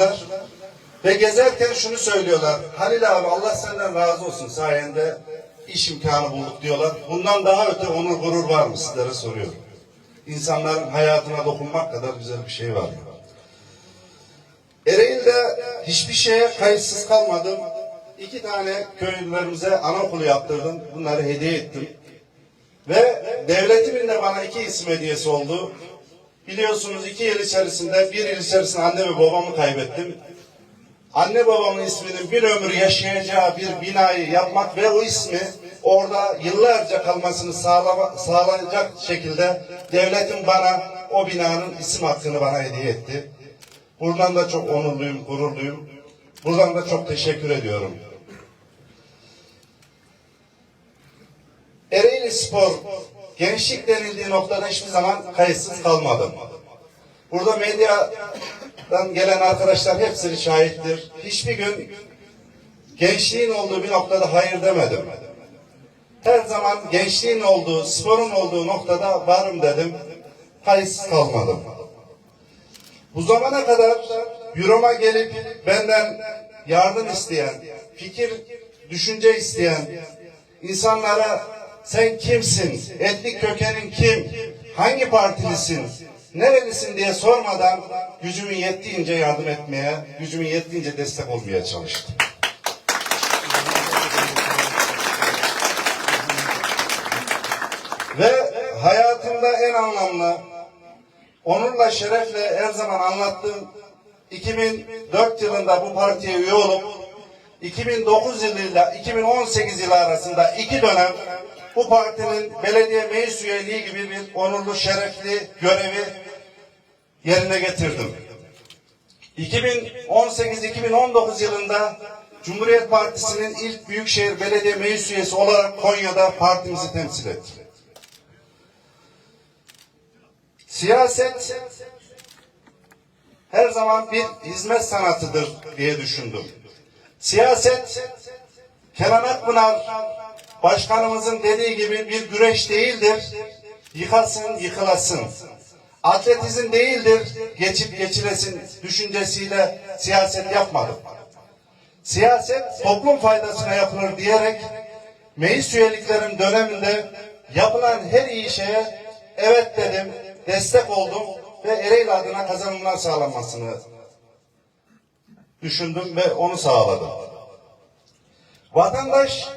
yaptılar. Ve gezerken şunu söylüyorlar. Halil abi Allah senden razı olsun sayende iş imkanı bulduk diyorlar. Bundan daha öte onur gurur var mı sizlere soruyorum. İnsanların hayatına dokunmak kadar güzel bir şey var? Ereğli'de hiçbir şeye kayıtsız kalmadım. İki tane köylülerimize anaokulu yaptırdım. Bunları hediye ettim. Ve devletimin de bana iki isim hediyesi oldu. Biliyorsunuz iki yıl içerisinde, bir yıl içerisinde anne ve babamı kaybettim. Anne babamın isminin bir ömür yaşayacağı bir binayı yapmak ve o ismi orada yıllarca kalmasını sağlama, sağlayacak şekilde devletin bana o binanın isim hakkını bana hediye etti. Buradan da çok onurluyum, gururluyum. Buradan da çok teşekkür ediyorum. Ereğli Spor gençlik denildiği noktada hiçbir zaman kayıtsız kalmadım. Burada medyadan gelen arkadaşlar hepsini şahittir. Hiçbir gün gençliğin olduğu bir noktada hayır demedim. Her zaman gençliğin olduğu, sporun olduğu noktada varım dedim. Kayıtsız kalmadım. Bu zamana kadar büroma gelip benden yardım isteyen, fikir, düşünce isteyen insanlara sen kimsin, etnik kökenin kim, hangi partilisin, nerelisin diye sormadan gücümün yettiğince yardım etmeye, gücümün yettiğince destek olmaya çalıştım. Ve hayatımda en anlamlı, onurla, şerefle her zaman anlattığım 2004 yılında bu partiye üye olup 2009 yılıyla 2018 yılı arasında iki dönem bu partinin belediye meclis üyeliği gibi bir onurlu, şerefli görevi yerine getirdim. 2018-2019 yılında Cumhuriyet Partisi'nin ilk Büyükşehir Belediye Meclis üyesi olarak Konya'da partimizi temsil ettim. Siyaset her zaman bir hizmet sanatıdır diye düşündüm. Siyaset Kenan Akpınar başkanımızın dediği gibi bir güreş değildir. Yıkasın, yıkılasın. Atletizm değildir. Geçip geçilesin düşüncesiyle siyaset yapmadım. Siyaset toplum faydasına yapılır diyerek meclis üyeliklerim döneminde yapılan her iyi şeye evet dedim, destek oldum ve Ereğli adına kazanımlar sağlanmasını düşündüm ve onu sağladım. Vatandaş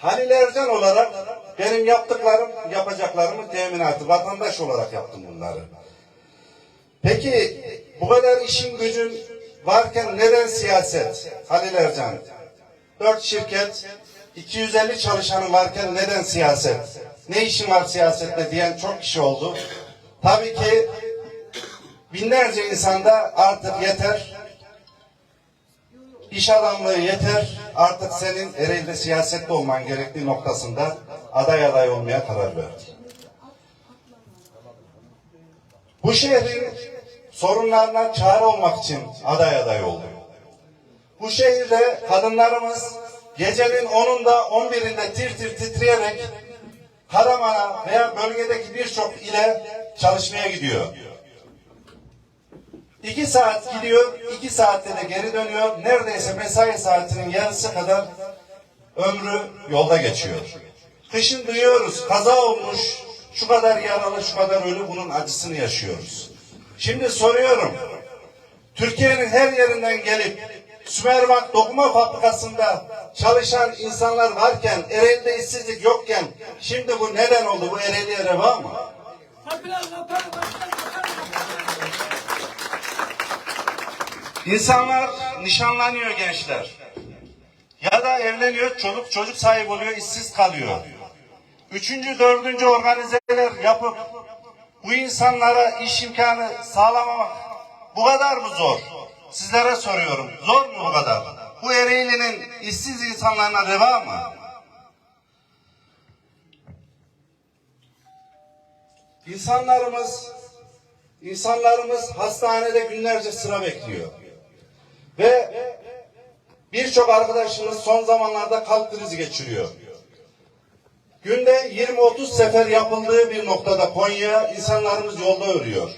Halil Ercan olarak benim yaptıklarım, yapacaklarımın teminatı. Vatandaş olarak yaptım bunları. Peki bu kadar işin gücün varken neden siyaset? Halil Ercan. Dört şirket, 250 çalışanı varken neden siyaset? Ne işin var siyasette diyen çok kişi oldu. Tabii ki binlerce insanda artık yeter. İş adamlığı yeter. Artık senin Ereğli'de siyasette olman gerektiği noktasında aday aday olmaya karar verdi. Bu şehrin sorunlarına çare olmak için aday aday oldu. Bu şehirde kadınlarımız gecenin 10'unda 11'inde tir tir titreyerek Karaman'a veya bölgedeki birçok ile çalışmaya gidiyor. İki saat gidiyor, iki saatte de geri dönüyor. Neredeyse mesai saatinin yarısı kadar ömrü yolda geçiyor. Kışın duyuyoruz, kaza olmuş, şu kadar yaralı, şu kadar ölü bunun acısını yaşıyoruz. Şimdi soruyorum, Türkiye'nin her yerinden gelip Sümerbank dokuma fabrikasında çalışan insanlar varken, Ereğli'de işsizlik yokken şimdi bu neden oldu? Bu Ereğli'ye reva mı? İnsanlar nişanlanıyor gençler. Ya da evleniyor, çoluk çocuk sahibi oluyor, işsiz kalıyor. Üçüncü, dördüncü organizeler yapıp bu insanlara iş imkanı sağlamamak bu kadar mı zor? Sizlere soruyorum. Zor mu bu kadar? Bu Ereğli'nin işsiz insanlarına reva mı? İnsanlarımız insanlarımız hastanede günlerce sıra bekliyor. Ve birçok arkadaşımız son zamanlarda kalp krizi geçiriyor. Günde 20-30 sefer yapıldığı bir noktada Konya insanlarımız yolda ölüyor.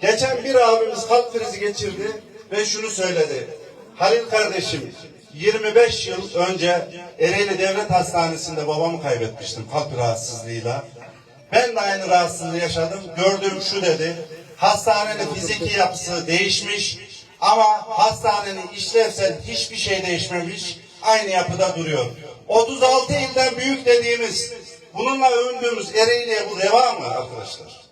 Geçen bir abimiz kalp krizi geçirdi ve şunu söyledi. Halil kardeşim 25 yıl önce Ereğli Devlet Hastanesi'nde babamı kaybetmiştim kalp rahatsızlığıyla. Ben de aynı rahatsızlığı yaşadım. Gördüğüm şu dedi. Hastanenin fiziki yapısı değişmiş ama hastanenin işlevsel hiçbir şey değişmemiş. Aynı yapıda duruyor. 36 ilden büyük dediğimiz bununla övündüğümüz Ereğli'ye bu reva mı arkadaşlar?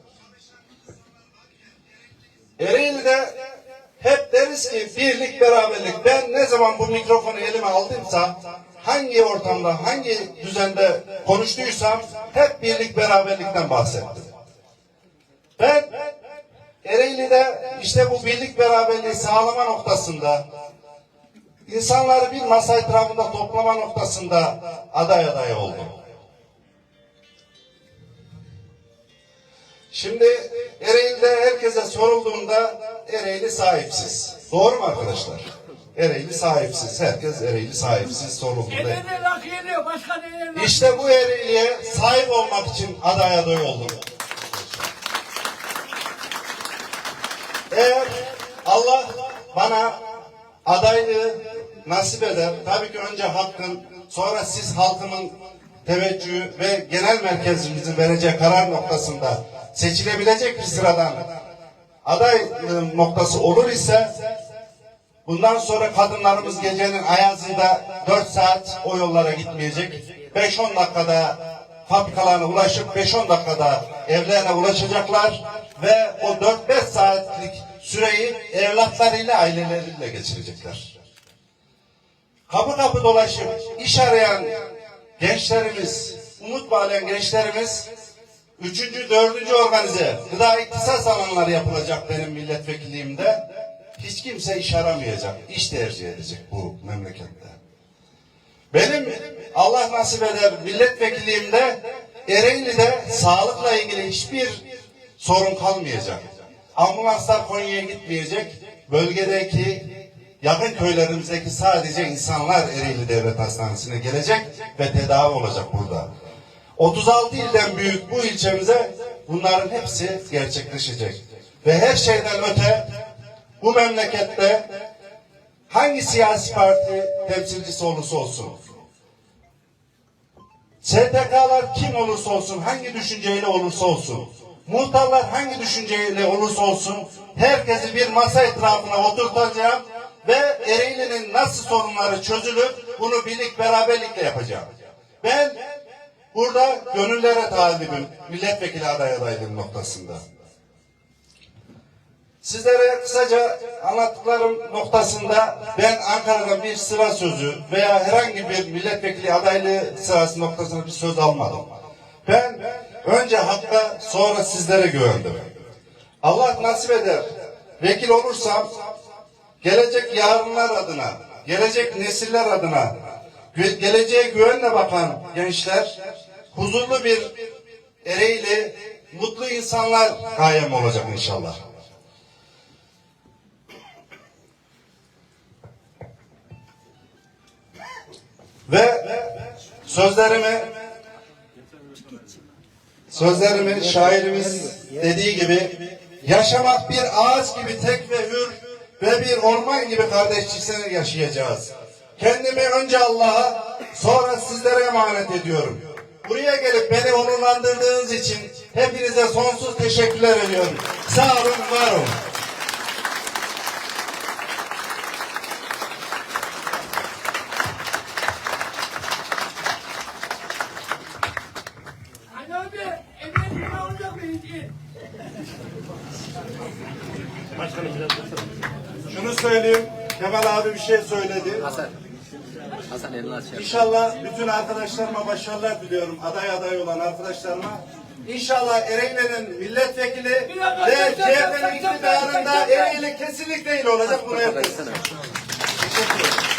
Ereğli'de hep deriz ki birlik beraberlik. Ben ne zaman bu mikrofonu elime aldımsa hangi ortamda hangi düzende konuştuysam hep birlik beraberlikten bahsettim. Ben Ereğli'de işte bu birlik beraberliği sağlama noktasında insanları bir masa etrafında toplama noktasında aday aday oldum. Şimdi Ereğli'de herkese sorulduğunda Ereğli sahipsiz. Doğru mu arkadaşlar? Ereğli sahipsiz. Herkes Ereğli sahipsiz sorulduğunda. İşte bu Ereğli'ye sahip olmak için aday aday oldum. Eğer Allah bana adaylığı nasip eder, tabii ki önce hakkın, sonra siz halkımın teveccühü ve genel merkezimizin vereceği karar noktasında seçilebilecek bir sıradan aday noktası olur ise bundan sonra kadınlarımız gecenin ayazında 4 saat o yollara gitmeyecek. 5-10 dakikada fabrikalarına ulaşıp 5-10 dakikada evlerine ulaşacaklar ve o 4-5 saatlik süreyi evlatlarıyla aileleriyle geçirecekler. Kapı kapı dolaşıp iş arayan gençlerimiz, umut bağlayan gençlerimiz üçüncü, dördüncü organize gıda iktisat alanları yapılacak benim milletvekilliğimde. Hiç kimse iş aramayacak, iş tercih edecek bu memlekette. Benim Allah nasip eder milletvekilliğimde Ereğli'de sağlıkla ilgili hiçbir sorun kalmayacak. Ambulanslar Konya'ya gitmeyecek. Bölgedeki yakın köylerimizdeki sadece insanlar Ereğli Devlet Hastanesi'ne gelecek ve tedavi olacak burada. 36 ilden büyük bu ilçemize bunların hepsi gerçekleşecek. Ve her şeyden öte bu memlekette hangi siyasi parti temsilcisi olursa olsun, STK'lar kim olursa olsun, hangi düşünceyle olursa olsun, muhtarlar hangi düşünceyle olursa olsun, herkesi bir masa etrafına oturtacağım ve Ereğli'nin nasıl sorunları çözülür, bunu birlik beraberlikle yapacağım. Ben burada gönüllere talibim, milletvekili aday adaylığım noktasında. Sizlere kısaca anlattıklarım noktasında ben Ankara'dan bir sıra sözü veya herhangi bir milletvekili adaylığı sırası noktasında bir söz almadım. Ben önce hakka sonra sizlere güvendim. Allah nasip eder, vekil olursam gelecek yarınlar adına, gelecek nesiller adına, geleceğe güvenle bakan gençler, huzurlu bir ereğli, mutlu insanlar kayyum olacak inşallah. Ve sözlerimi sözlerimi şairimiz dediği gibi yaşamak bir ağaç gibi tek ve hür ve bir orman gibi kardeşçisine yaşayacağız. Kendimi önce Allah'a sonra sizlere emanet ediyorum. Buraya gelip beni onurlandırdığınız için hepinize sonsuz teşekkürler ediyorum. Sağ olun, var olun. Hani abi, evde ne olacak mı hiç? Şunu söyleyeyim. Kemal abi bir şey söyledi. Hasan. Hasan elini aç. İnşallah bütün arkadaşlarıma başarılar diliyorum. Aday aday olan arkadaşlarıma. İnşallah Ereğli'nin milletvekili ve CHP'nin iktidarında. Ereğli kesinlikle il olacak. Bunu etsene. Teşekkür ederim.